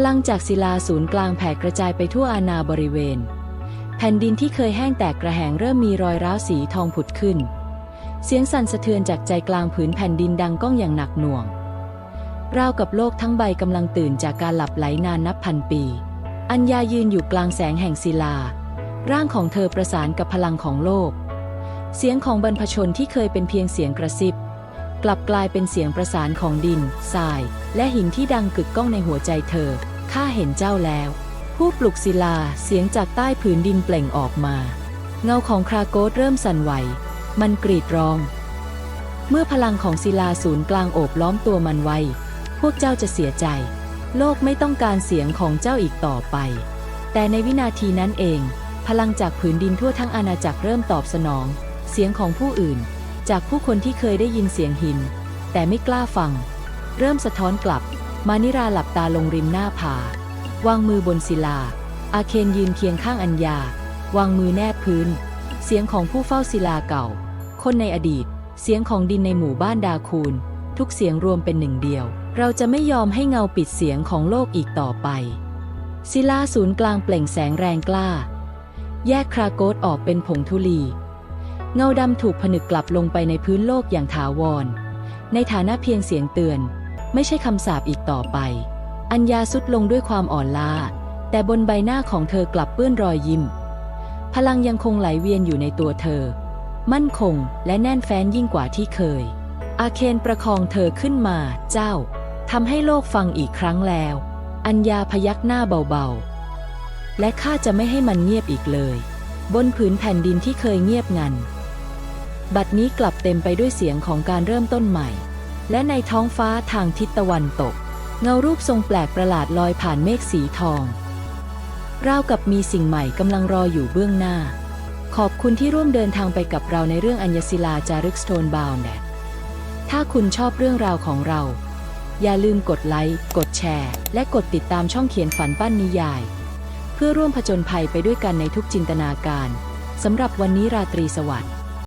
พลังจากศิลาศูนย์กลางแผ่กระจายไปทั่วอาณาบริเวณ แผ่นดินที่เคยแห้งแตกกระแหงเริ่มมีรอยร้าวสีทองผุดขึ้น เสียงสั่นสะเทือนจากใจกลางผืนแผ่นดินดังก้องอย่างหนักหน่วง ราวกับโลกทั้งใบกำลังตื่นจากการหลับไหลนานนับพันปี อัญญายืนอยู่กลางแสงแห่งศิลา ร่างของเธอประสานกับพลังของโลก เสียงของบรรพชนที่เคยเป็นเพียงเสียงกระซิบ กลับกลายเป็นเสียงประสานของดินทราย และหินที่ดังกึกก้องในหัวใจเธอ ข้าเห็นเจ้าแล้ว ผู้ปลุกศิลาเสียงจากใต้ผืนดินเปล่งออกมา เงาของคราโกสเริ่มสั่นไหว มันกรีดร้อง เมื่อพลังของศิลาศูนย์กลางโอบล้อมตัวมันไว้ พวกเจ้าจะเสียใจ โลกไม่ต้องการเสียงของเจ้าอีกต่อไป แต่ในวินาทีนั้นเอง พลังจากผืนดินทั่วทั้งอาณาจักรเริ่มตอบสนอง เสียงของผู้อื่น จากผู้คนที่เคยได้ยินเสียงหิน แต่ไม่กล้าฟัง เริ่มสะท้อนกลับ มานิราหลับตาลงริมหน้าผาวางมือบนศิลา อาเคนยืนเคียงข้างอัญญา วางมือแนบพื้น เสียงของผู้เฝ้าศิลาเก่า คนในอดีต เสียงของดินในหมู่บ้านดาคูน ทุกเสียงรวมเป็นหนึ่งเดียว เราจะไม่ยอมให้เงาปิดเสียงของโลกอีกต่อไป ศิลาศูนย์กลางเปล่งแสงแรงกล้า แยกคราโกสออกเป็นผงธุลี เงาดำถูกผนึกกลับลงไปในพื้นโลกอย่างถาวร ในฐานะเพียงเสียงเตือน ไม่ใช่คำสาปอีกต่อไป อัญญาสุดลงด้วยความอ่อนล้า แต่บนใบหน้าของเธอกลับเปื้อนรอยยิ้ม พลังยังคงไหลเวียนอยู่ในตัวเธอ มั่นคงและแน่นแฟ้นยิ่งกว่าที่เคย อาเคนประคองเธอขึ้นมา เจ้าทำให้โลกฟังอีกครั้งแล้ว อัญญาพยักหน้าเบาๆ และข้าจะไม่ให้มันเงียบอีกเลย บนผืนแผ่นดินที่เคยเงียบงัน บัดนี้กลับเต็มไปด้วยเสียงของการเริ่มต้นใหม่ และในท้องฟ้าทางทิศตะวันตก เงารูปทรงแปลกประหลาดลอยผ่านเมฆสีทอง ราวกับมีสิ่งใหม่กำลังรออยู่เบื้องหน้า ขอบคุณที่ร่วมเดินทางไปกับเราในเรื่องอัญญศิลาจารึกสโตนบาวน์ถ้าคุณชอบเรื่องราวของเรา อย่าลืมกดไลค์ กดแชร์ และกดติดตามช่องเขียนฝันปั้นนิยาย เพื่อร่วมผจญภัยไปด้วยกันในทุกจินตนาการสำหรับวันนี้ราตรีสวัสดิ์